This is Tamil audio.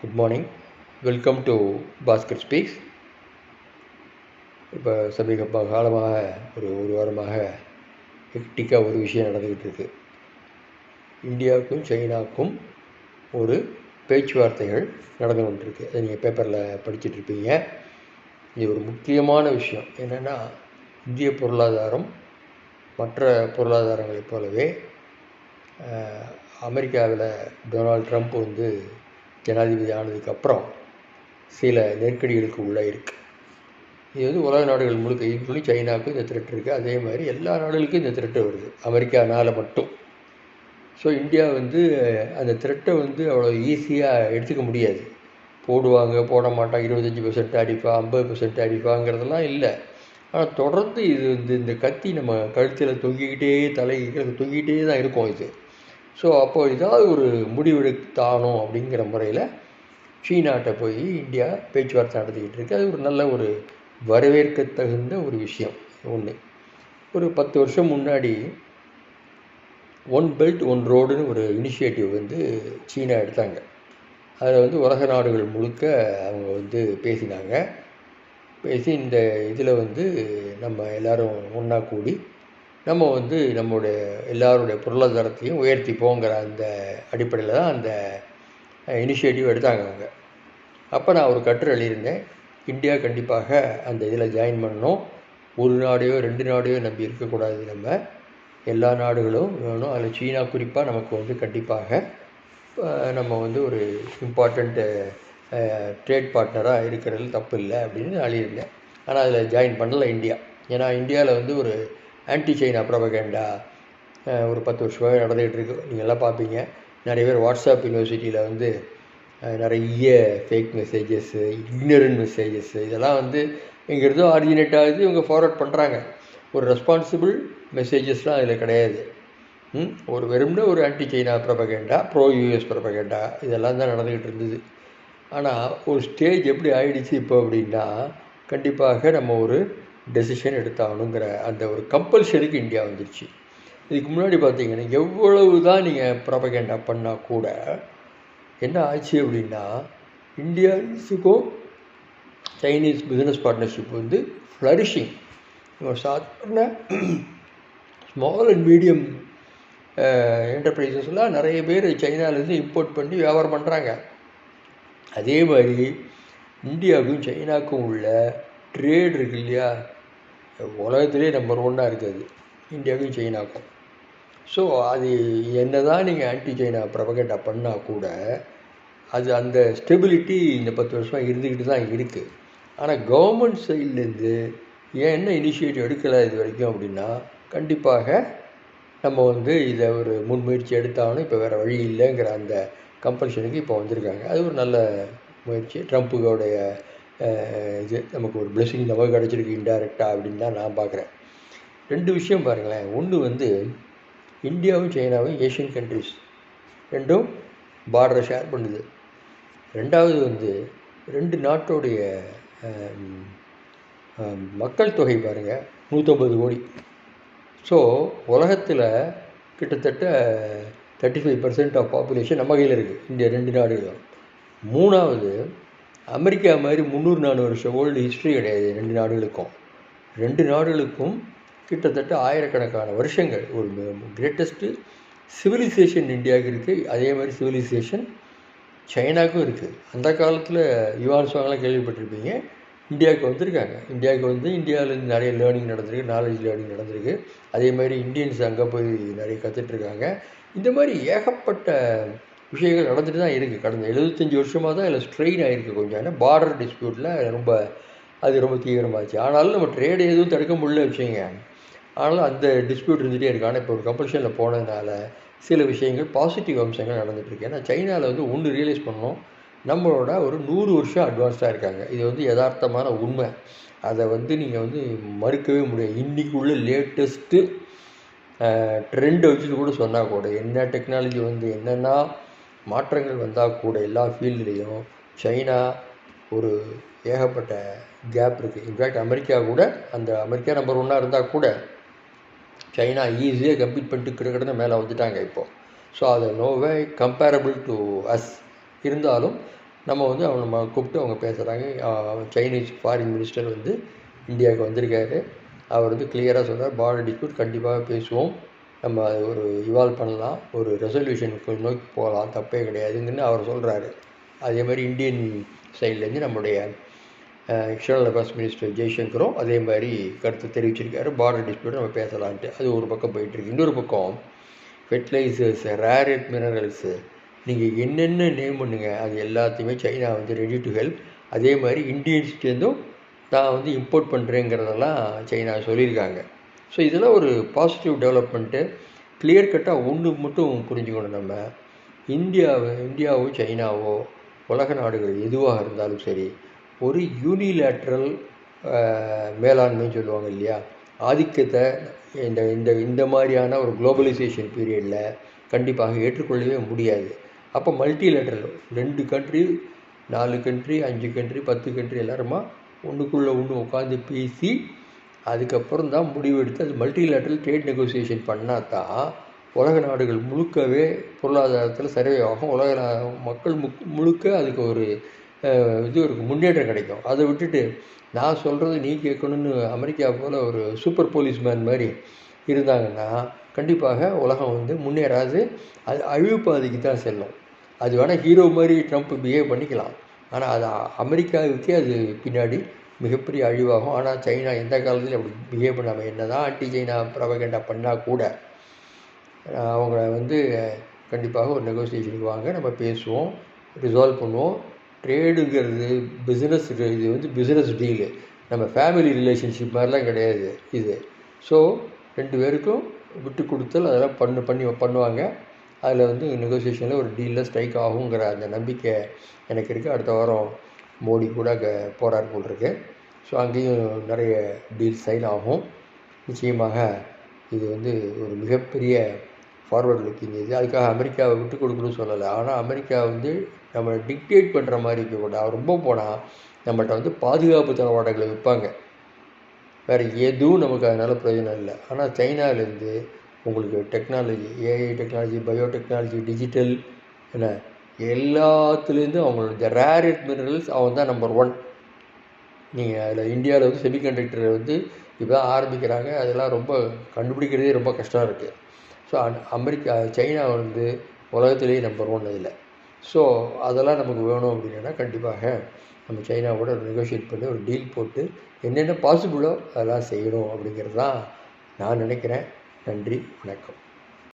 Good morning welcome to Bhaskar speaks இப்போ சமீப காலமாக ஒரு ஒரு வாரமாக ஹெக்டிக்காக ஒரு விஷயம் நடந்துக்கிட்டு இருக்கு. இந்தியாவுக்கும் சைனாவுக்கும் ஒரு பேச்சுவார்த்தைகள் நடந்து கொண்டிருக்கு. அதை நீங்கள் பேப்பரில் படிச்சுட்டு இருப்பீங்க. இது ஒரு முக்கியமான விஷயம். என்னென்னா இந்திய பொருளாதாரம் மற்ற பொருளாதாரங்களைப் போலவே அமெரிக்காவில் டொனால்ட் ட்ரம்ப் வந்து ஜனாதிபதி ஆனதுக்கப்புறம் சில நெருக்கடிகளுக்கு உள்ளே இருக்குது இது வந்து உலக நாடுகள் முழுக்க இன்க்ளூடிங் சைனாவுக்கும் இந்த த்ரெட் இருக்குது அதே மாதிரி எல்லா நாடுகளுக்கும் இந்த த்ரெட்டு வருது. அமெரிக்கானால் மட்டும். ஸோ இந்தியா வந்து அந்த த்ரெட்டை வந்து அவ்வளோ ஈஸியாக எடுத்துக்க முடியாது. போடுவாங்க போட மாட்டாங்க. இருபத்தஞ்சி பர்சன்ட் அடிப்பா ஐம்பது பர்சன்ட் அடிப்பாங்கிறதெல்லாம் இல்லை. ஆனால் தொடர்ந்து இது வந்து இந்த கத்தி நம்ம கழுத்தில் தொங்கிக்கிட்டே தலை தொங்கிக்கிட்டே தான் இருக்கும் இது. ஸோ அப்போ ஏதாவது ஒரு முடிவெடுத்தானோ அப்படிங்கிற முறையில் சீனாட்ட போய் இந்தியா பேச்சுவார்த்தை நடத்திக்கிட்டு இருக்கு. அது ஒரு நல்ல ஒரு வரவேற்க தகுந்த ஒரு விஷயம் ஒன்று ஒரு பத்து வருஷம் முன்னாடி ஒன் பெல்ட் ஒன் ரோடுன்னு ஒரு இனிஷியேட்டிவ் வந்து சீனா எடுத்தாங்க. அதில் வந்து உலக நாடுகள் முழுக்க அவங்க வந்து பேசினாங்க. பேசி இந்த இதில் வந்து நம்ம எல்லாரும் ஒன்றா கூடி நம்ம வந்து நம்மளுடைய எல்லாருடைய பொருளாதாரத்தையும் உயர்த்திப்போங்கிற அந்த அடிப்படையில் தான் அந்த இனிஷியேட்டிவ் எடுத்தாங்க அவங்க. அப்போ நான் ஒரு கட்டுரை எழுதியிருந்தேன். இந்தியா கண்டிப்பாக அந்த இதில் ஜாயின் பண்ணணும். ஒரு நாடையோ ரெண்டு நாடையோ நம்பி இருக்கக்கூடாது நம்ம. எல்லா நாடுகளும் வேணும். அதில் சீனா குறிப்பாக நமக்கு வந்து கண்டிப்பாக நம்ம வந்து ஒரு இம்பார்ட்டண்ட்டு ட்ரேட் பார்ட்னராக இருக்கிறதுல தப்பு இல்லை அப்படின்னு நான் எழுதியிருந்தேன். ஆனால் அதில் ஜாயின் பண்ணலை இந்தியா. ஏன்னா இந்தியாவில் வந்து ஒரு ஆன்டி சைனா ப்ரொபகேண்டா ஒரு பத்து வருஷமாக நடந்துகிட்டு இருக்கு நீங்கள் எல்லாம் பார்ப்பீங்க. நிறைய பேர் வாட்ஸ்அப் யூனிவர்சிட்டியில் வந்து நிறைய ஃபேக் மெசேஜஸ்ஸு இக்னரண்ட் மெசேஜஸ்ஸு இதெல்லாம் வந்து எங்கிருந்தோ ஆரிஜினேட் ஆகுது இவங்க ஃபார்வர்ட் பண்ணுறாங்க ஒரு ரெஸ்பான்சிபிள் மெசேஜஸ்லாம் அதில் கிடையாது. ஒரு வெறும்னு ஒரு anti China propaganda pro US propaganda இதெல்லாம் தான் நடந்துக்கிட்டு இருந்தது ஆனால் ஒரு ஸ்டேஜ் எப்படி ஆயிடுச்சு இப்போ அப்படின்னா கண்டிப்பாக நம்ம ஒரு டெசிஷன் எடுத்தாகணுங்கிற அந்த ஒரு கம்பல்ஷனுக்கு இந்தியா வந்துருச்சு. இதுக்கு முன்னாடி பார்த்தீங்கன்னா எவ்வளவு தான் நீங்கள் ப்ரொபகேண்டா பண்ணால் கூட என்ன ஆச்சு அப்படின்னா இந்தியாஸுக்கும் சைனீஸ் பிஸ்னஸ் பார்ட்னர்ஷிப் வந்து ஃப்ளரிஷிங் சாதாரண ஸ்மால் அண்ட் மீடியம் என்டர்பிரைசஸ்லாம் நிறைய பேர் சைனாலேருந்து இம்போர்ட் பண்ணி வியாபாரம் பண்ணுறாங்க அதே மாதிரி இந்தியாவுக்கும் சைனாவுக்கும் உள்ள ட்ரேட் இருக்கு இல்லையா? உலகத்திலே நம்பர் ஒன்னாக இருக்குது இந்தியாவுக்கும் சைனாக்கும் ஸோ அது என்ன தான் நீங்கள் ஆன்டி சைனா ப்ரபகேட்டா பண்ணால் கூட அது அந்த ஸ்டெபிலிட்டி இந்த பத்து வருஷமாக இருந்துக்கிட்டு தான் இருக்குது ஆனால் கவர்மெண்ட் சைட்லேருந்து ஏன் என்ன இனிஷியேட்டிவ் எடுக்கலை இது வரைக்கும் அப்படின்னா கண்டிப்பாக நம்ம வந்து இதை ஒரு முன்முயற்சி எடுத்தாலும் இப்போ வேறு வழி இல்லைங்கிற அந்த கம்பல்ஷனுக்கு இப்போ வந்திருக்காங்க. அது ஒரு நல்ல முயற்சி. ட்ரம்ப்புடைய இது நமக்கு ஒரு பிளெஸிங் நமக்கு கிடச்சிருக்கு இன்டைரக்டாக அப்படின்னு தான் நான் பார்க்குறேன். ரெண்டு விஷயம் பாருங்களேன். ஒன்று வந்து இந்தியாவும் சைனாவும் ஏஷியன் கண்ட்ரிஸ் ரெண்டும் பார்டரை ஷேர் பண்ணுது. ரெண்டாவது வந்து ரெண்டு நாட்டோடைய மக்கள் தொகை பாருங்கள் நூற்றம்பது கோடி. ஸோ உலகத்தில் கிட்டத்தட்ட thirty five percent of population நம்ம கையில் இருக்குது இந்த ரெண்டு நாடுகளும். மூணாவது அமெரிக்கா மாதிரி முந்நூறு நானூறு வருஷம் ஓல்டு ஹிஸ்ட்ரி கிடையாது. ரெண்டு நாடுகளுக்கும். ரெண்டு நாடுகளுக்கும் கிட்டத்தட்ட ஆயிரக்கணக்கான வருஷங்கள். ஒரு கிரேட்டஸ்ட்டு சிவிலைசேஷன் இந்தியாவுக்கு இருக்குது அதே மாதிரி சிவிலைசேஷன் சைனாவுக்கும் இருக்குது அந்த காலத்தில் யுவான் சுவாங்கெலாம் கேள்விப்பட்டிருப்பீங்க. இந்தியாவுக்கு வந்திருக்காங்க. இந்தியாவுக்கு வந்து இந்தியாவிலேருந்து நிறைய லேர்னிங் நடந்திருக்கு. நாலேஜ் லேர்னிங் நடந்திருக்கு. அதே மாதிரி இந்தியன்ஸ் அங்கே போய் நிறைய கற்றுட்ருக்காங்க இந்த மாதிரி ஏகப்பட்ட விஷயங்கள் நடந்துட்டு தான் இருக்குது கடந்த எழுபத்தஞ்சி வருஷமாக தான் இதில் ஸ்ட்ரெயின் ஆகிருக்கு கொஞ்சம். ஏன்னா பார்டர் டிஸ்பியூட்டில் ரொம்ப அது ரொம்ப தீவிரமாச்சு. ஆனாலும் நம்ம ட்ரேடு எதுவும் தடுக்க முடியல வச்சுங்க ஆனாலும் அந்த டிஸ்பியூட் இருந்துகிட்டே இருக்கு. ஆனால் இப்போ ஒரு கம்பல்ஷனில் போனதுனால சில விஷயங்கள் பாசிட்டிவ் அம்சங்கள் நடந்துகிட்ருக்கு ஏன்னா சைனாவில் வந்து ஒன்று ரியலைஸ் பண்ணோம் நம்மளோட ஒரு நூறு வருஷம் அட்வான்ஸ்டாக இருக்காங்க. இது வந்து யதார்த்தமான உண்மை. அதை வந்து நீங்கள் வந்து மறுக்கவே முடியாது. இன்றைக்கி உள்ள லேட்டஸ்ட்டு ட்ரெண்டை வச்சுட்டு கூட சொன்னால் கூட என்ன டெக்னாலஜி வந்து என்னென்னா மாற்றங்கள் வந்தால் கூட எல்லா ஃபீல்ட்லேயும் சைனா ஒரு ஏகப்பட்ட கேப் இருக்குது இன்ஃபேக்ட் அமெரிக்கா கூட அந்த அமெரிக்கா நம்பர் ஒன்னாக இருந்தால் கூட சைனா ஈஸியாக கம்ப்ளீட் பண்ணிட்டு கிட்டக்கிட்ட மேலே வந்துட்டாங்க இப்போது ஸோ அது நோவே கம்பேரபிள் டு அஸ் இருந்தாலும் நம்ம வந்து அவங்க நம்ம கூப்பிட்டு அவங்க பேசுகிறாங்க சைனீஸ் ஃபாரின் மினிஸ்டர் வந்து இந்தியாவுக்கு வந்திருக்காரு. அவர் வந்து கிளியராக சொல்கிறார் பார்டர் டிஸ்பியூட் கண்டிப்பாக பேசுவோம். நம்ம ஒரு இவால்வ் பண்ணலாம். ஒரு ரெசல்யூஷனுக்கு நோக்கி போகலாம். தப்பே கிடையாதுங்கன்னு அவர் சொல்கிறாரு அதே மாதிரி இந்தியன் சைட்லேருந்து நம்முடைய எக்ஸ்டர்னல் அஃபேர்ஸ் மினிஸ்டர் ஜெய்சங்கரும் அதே மாதிரி கருத்து தெரிவிச்சிருக்காரு. பார்டர் டிஸ்பியூட் நம்ம பேசலான்ட்டு. அது ஒரு பக்கம் போயிட்டுருக்கு. இன்னொரு பக்கம் ஃபெர்டிலைசர்ஸ் ரேரட் மினரல்ஸு நீங்கள் என்னென்ன நேம் பண்ணுங்க அது எல்லாத்தையுமே சைனா வந்து ரெடி டு ஹெல்ப் அதே மாதிரி இந்தியன்ஸ்லேருந்தும் நான் வந்து இம்போர்ட் பண்ணுறேங்கிறதெல்லாம் சைனா சொல்லியிருக்காங்க. ஸோ இதெல்லாம் ஒரு பாசிட்டிவ் டெவலப்மெண்ட்டு கிளியர் கட்டாக ஒன்று மட்டும் புரிஞ்சுக்கணும் நம்ம. இந்தியாவை இந்தியாவோ சைனாவோ உலக நாடுகள் எதுவாக இருந்தாலும் சரி ஒரு யூனிலேட்ரல் மேலாண்மைன்னு சொல்லுவாங்க இல்லையா? ஆதிக்கத்தை இந்த இந்த இந்த மாதிரியான ஒரு குளோபலைசேஷன் பீரியடில் கண்டிப்பாக ஏற்றுக்கொள்ளவே முடியாது. அப்போ மல்டிலேட்ரல் ரெண்டு கண்ட்ரி நாலு கண்ட்ரி அஞ்சு கண்ட்ரி பத்து கண்ட்ரி எல்லாருமா ஒன்றுக்குள்ளே ஒன்று உட்காந்து பேசி அதுக்கப்புறம் தான் முடிவெடுத்து அது மல்டிலேட்ரல் ட்ரேட் நெகோசியேஷன் பண்ணால் தான் உலக நாடுகள் முழுக்கவே பொருளாதாரத்தில் சர்வே ஆகும் உலக மக்கள் முக் முழுக்க அதுக்கு ஒரு இது இருக்கும் முன்னேற்றம் கிடைக்கும். அதை விட்டுட்டு நான் சொல்கிறது நீ கேட்கணும்னு அமெரிக்கா போல் ஒரு சூப்பர் போலீஸ்மேன் மாதிரி இருந்தாங்கன்னா கண்டிப்பாக உலகம் வந்து முன்னேறாது. அது அழிவு பாதைக்கு தான் செல்லும். அது வேணால் ஹீரோ மாதிரி ட்ரம்ப் பிஹேவ் பண்ணிக்கலாம். ஆனால் அது அமெரிக்காவுக்கே அது பின்னாடி மிகப்பெரிய அழிவாகும். ஆனால் சைனா எந்த காலத்துலையும் அப்படி பிஹேவ் பண்ணாமல் என்ன தான் ஆன்டி சைனா ப்ரவகண்டா பண்ணால் கூட அவங்கள அவங்க வந்து கண்டிப்பாக ஒரு நெகோசியேஷனுக்கு வாங்க நம்ம பேசுவோம் ரிசால்வ் பண்ணுவோம். ட்ரேடுங்கிறது பிஸ்னஸ் இது வந்து பிஸ்னஸ் டீலு நம்ம ஃபேமிலி ரிலேஷன்ஷிப் மாதிரிலாம் கிடையாது இது. ஸோ ரெண்டு பேருக்கும் விட்டு கொடுத்தல் அதெல்லாம் பண்ணு பண்ணி பண்ணுவாங்க. அதில் வந்து நெகோசியேஷனில் ஒரு டீலில் ஸ்ட்ரைக் ஆகுங்கிற அந்த நம்பிக்கை எனக்கு இருக்குது அடுத்த வாரம் மோடி கூட அங்கே போகிறார் போல் இருக்கு ஸோ அங்கேயும் நிறைய டீல் சைன் ஆகும். நிச்சயமாக இது வந்து ஒரு மிகப்பெரிய ஃபார்வர்ட் லுக்கிங் இது. அதுக்காக அமெரிக்காவை விட்டு கொடுக்கணும்னு சொல்லலை. ஆனால் அமெரிக்கா வந்து நம்மளை டிக்டேட் பண்ணுற மாதிரி இருக்கக்கூடாது ரொம்ப போனால் நம்மள்கிட்ட வந்து பாதுகாப்பு தளவாடங்களை விற்பாங்க. வேறு எதுவும் நமக்கு அதனால் பிரயோஜனம் இல்லை. ஆனால் சைனாவிலேருந்து உங்களுக்கு technology AI technology biotechnology digital என்ன? எல்லாத்துலேருந்தும் அவங்களோட ரேர் எர்த் மினரல்ஸ் அவன் தான் நம்பர் ஒன் நீங்கள் அதில் இந்தியாவில் வந்து செமிகண்டக்டர் வந்து இப்போ தான் ஆரம்பிக்கிறாங்க. அதெல்லாம் ரொம்ப கண்டுபிடிக்கிறதே ரொம்ப கஷ்டம் இருக்குது ஸோ அமெரிக்கா சைனா வந்து உலகத்திலேயே நம்பர் ஒன் இதில் ஸோ அதெல்லாம் நமக்கு வேணும் அப்படின்னா கண்டிப்பாக நம்ம சைனாவோட ஒரு நெகோஷியேட் பண்ணி ஒரு டீல் போட்டு என்னென்ன பாசிபிளோ அதெல்லாம் செய்யணும் அப்படிங்கிறது தான் நான் நினைக்கிறேன். நன்றி வணக்கம்.